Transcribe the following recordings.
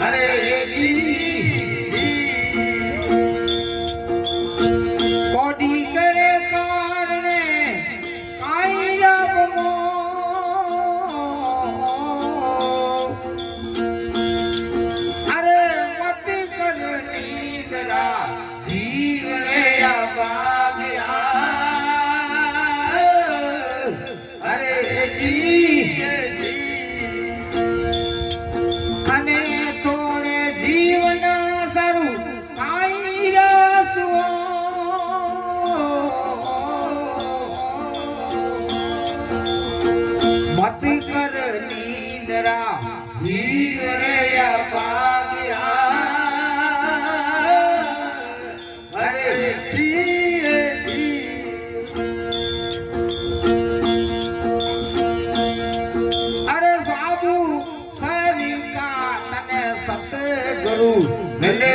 હરે હરે રામ જીવ રયા પાગ્યા અરે ધીએ અરે બાબુ ખરી તને સતે ગુરુ મિલે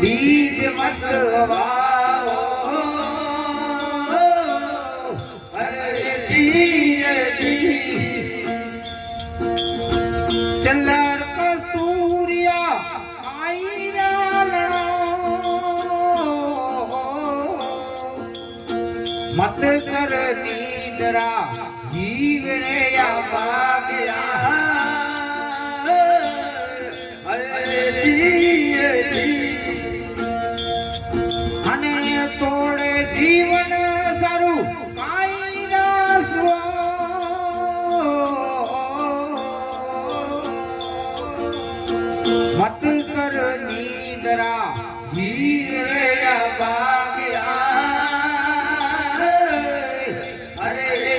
બીજ મત વાવો અરે ધીરજી ચંદર કસ્તુરિયા મત કર નીંદરા જીવ રે આપા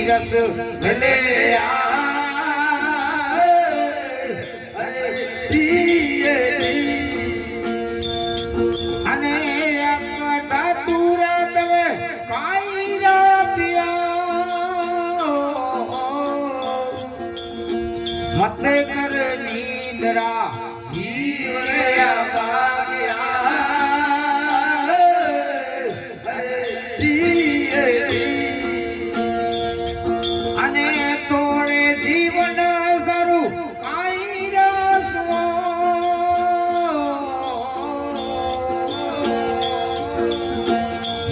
તીરથ ભલે અને તુરા તમે કાઈ મતે કર નીંદરા જીવ રે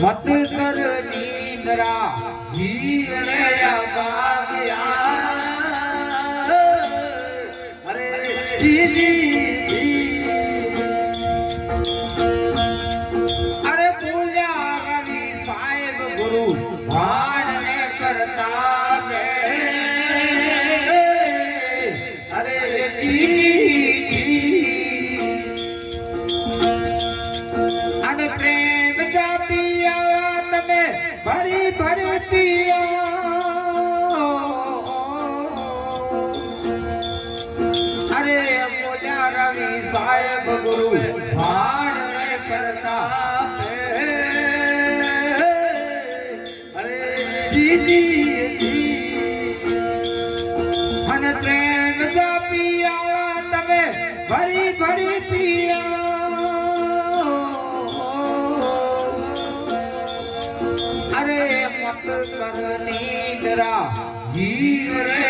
મત બોલ્યા રવિ સાહેબ ગુરુ ભાણ કરતા. અરે જીજી અને પ્રેમ જાપિયા તમે, ભરી ભરી પિયા. મત કર નિદ્રા જીવ રે